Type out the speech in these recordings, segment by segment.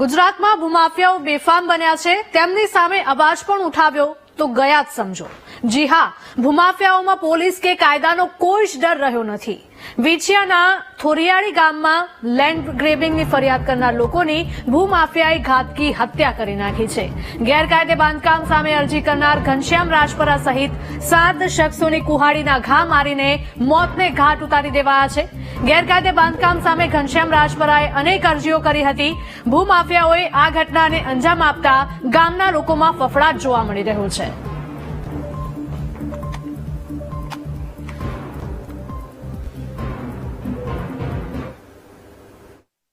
ગુજરાતમાં ભૂમાફિયાઓ બેફામ બન્યા છે. તેમની સામે અવાજ પણ ઉઠાવ્યો. તો ગયા જ સમજો. જી હા, ભૂમાફિયાઓમાં પોલીસ કે કાયદાનો કોઈ જ ડર રહ્યો નથી. વિછિયાના થોરિયાળી ગામમાં લેન્ડ ગ્રેબિંગની ફરિયાદ કરનાર લોકોની ભૂમાફિયાએ ઘાતકી હત્યા કરી નાખી છે. ગેરકાયદે બાંધકામ સામે અરજી કરનાર ઘનશ્યામ રાજપરા સહિત સાત શખ્સોની કુહાડીના ઘા મારીને મોતને ઘાટ ઉતારી દેવાયા છે. ગેરકાયદે બાંધકામ સામે ઘનશ્યામ રાજપરાએ અનેક અરજીઓ કરી હતી. ભૂમાફિયાઓએ આ ઘટનાને અંજામ આપતા ગામના લોકોમાં ફફડાટ જોવા મળી રહ્યો છે.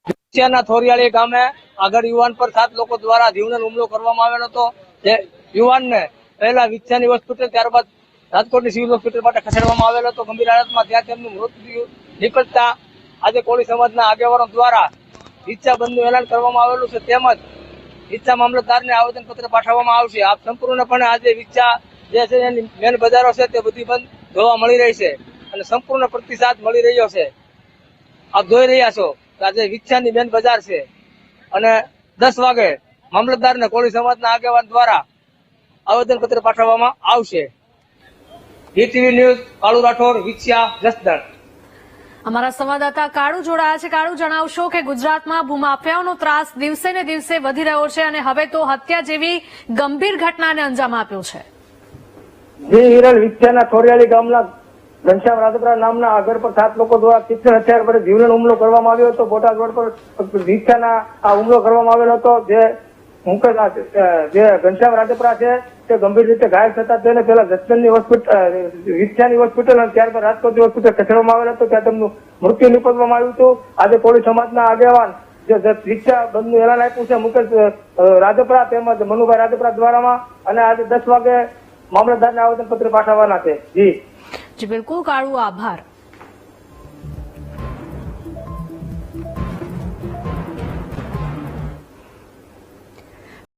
વિછિયાના થોરિયાળી ગામે આગળ યુવાન પર સાત લોકો દ્વારા જીવલેણ હુમલો કરવામાં આવેલો હતો. જે યુવાનને પહેલા વિચ્છાની હોસ્પિટલ, ત્યારબાદ રાજકોટની સિવિલ હોસ્પિટલ માટે ખસેડવામાં આવેલો હતો. ગંભીર હાલતમાં ત્યાં તેમનું મૃત્યુ નીકળતા આજે કોળી સમાજના આગેવાનો દ્વારા ઈચ્છા બંધનું એલાન કરવામાં આવેલું છે. તેમજ ઈચ્છા મામલતદારને આવેદનપત્ર પાઠવવામાં આવશે. આપ સંપૂર્ણપણે આજે ઈચ્છા જે છે એની મેન બજારો છે તે બધી બંધ જોવા મળી રહી છે અને સંપૂર્ણ પ્રતિસાદ મળી રહ્યો છે. આપ જોઈ રહ્યા છો આજે વિછાની બેન બજાર છે. અને દસ વાગે મામલતદારને કોળી સમાજના આગેવાન દ્વારા આવેદન પત્ર પાઠવવામાં આવશે. TV news Kalu Rathod Vichhiya Jasdan. અમારા સંવાદદાતા કાળુ જોડાયા છે. કાળુ જણાવશો કે ગુજરાતમાં ભૂમાફિયાઓનો ત્રાસ દિવસે ને દિવસે વધી રહ્યો છે અને હવે તો હત્યા જેવી ગંભીર ઘટનાને અંજામ આપ્યો છે. જી હિરલ વિછિયાના ખોરિયાળી ગામના ઘનશ્યામ રાધપરા નામના આગળ પર સાત લોકો દ્વારા શિક્ષણ હથિયાર પર જીવલેણ હુમલો કરવામાં આવ્યો હતો. બોટાદ રોડ પર વિછિયાના આ હુમલો કરવામાં આવેલો હતો. જે મુકેશ જે ઘનશ્યામ રાજપરા છે તે ગંભીર રીતે ઘાયલ થતા તેને પેલા જસદણની હોસ્પિટલ વિછિયાની હોસ્પિટલ અને ત્યારબાદ રાજકોટની હોસ્પિટલ ખસેડવામાં આવેલ હતો. ત્યાં તેમનું મૃત્યુ નિપજવામાં આવ્યું હતું. આજે કોળી સમાજના આગેવાન જે જે બંધનું એલાન આપ્યું છે મુકેશ અ, રાજપરા તેમજ મનુભાઈ રાજપરા દ્વારામાં. અને આજે દસ વાગે મામલતદારને આવેદન પત્ર પાઠવવાના છે. જી. જી બિલકુલ. કાળુ આભાર.